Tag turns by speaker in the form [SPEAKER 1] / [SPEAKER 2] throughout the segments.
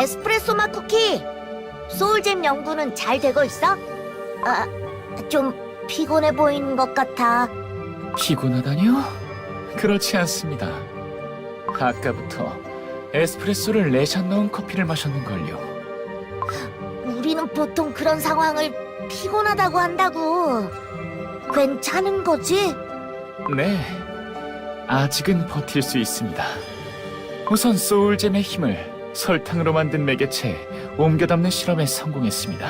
[SPEAKER 1] 에스프레소 맛 쿠키. 소울잼 연구는 잘 되고 있어? 아, 좀 피곤해 보이는 것 같아.
[SPEAKER 2] 피곤하다니요? 그렇지 않습니다. 아까부터 에스프레소를 네샷 넣은 커피를 마셨는걸요.
[SPEAKER 1] 우리는 보통 그런 상황을 피곤하다고 한다고. 괜찮은 거지?
[SPEAKER 2] 네, 아직은 버틸 수 있습니다. 우선 소울잼의 힘을 설탕으로 만든 매개체에 옮겨 담는 실험에 성공했습니다.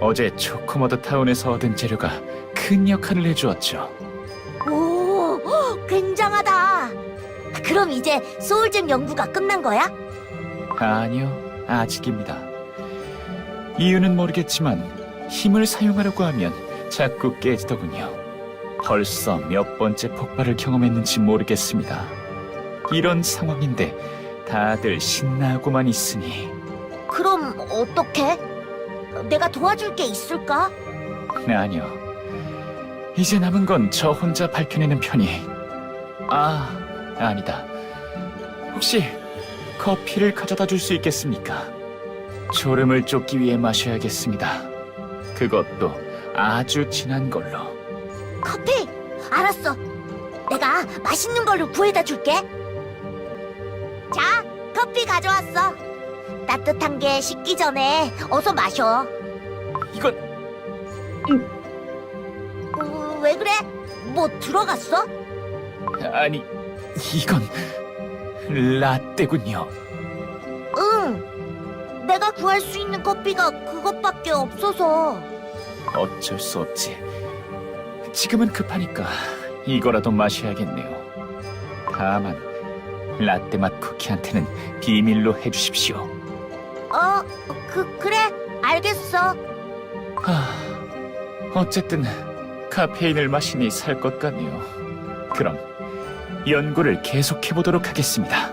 [SPEAKER 2] 어제 초코머드 타운에서 얻은 재료가 큰 역할을 해주었죠.
[SPEAKER 1] 오, 굉장하다. 그럼 이제 소울잼 연구가 끝난 거야?
[SPEAKER 2] 아니요, 아직입니다. 이유는 모르겠지만 힘을 사용하려고 하면 자꾸 깨지더군요. 벌써 몇 번째 폭발을 경험했는지 모르겠습니다. 이런 상황인데 다들 신나고만 있으니
[SPEAKER 1] 그럼 어떡해? 내가 도와줄 게 있을까?
[SPEAKER 2] 아니요. 이제 남은 건 저 혼자 밝혀내는 편이. 아, 아니다. 혹시 커피를 가져다 줄 수 있겠습니까? 졸음을 쫓기 위해 마셔야겠습니다. 그것도 아주 진한 걸로.
[SPEAKER 1] 커피? 알았어. 내가 맛있는 걸로 구해다 줄게. 자, 커피 가져왔어. 따뜻한 게 식기 전에 어서 마셔.
[SPEAKER 2] 이건
[SPEAKER 1] 어, 왜 그래? 뭐 들어갔어?
[SPEAKER 2] 아니, 이건 라떼군요.
[SPEAKER 1] 응. 내가 구할 수 있는 커피가 그것밖에 없어서.
[SPEAKER 2] 어쩔 수 없지. 지금은 급하니까 이거라도 마셔야겠네요. 다만 라떼 맛 쿠키한테는 비밀로 해주십시오.
[SPEAKER 1] 어, 그 그래. 알겠어.
[SPEAKER 2] 하, 어쨌든 카페인을 마시니 살 것 같네요. 그럼 연구를 계속해 보도록 하겠습니다.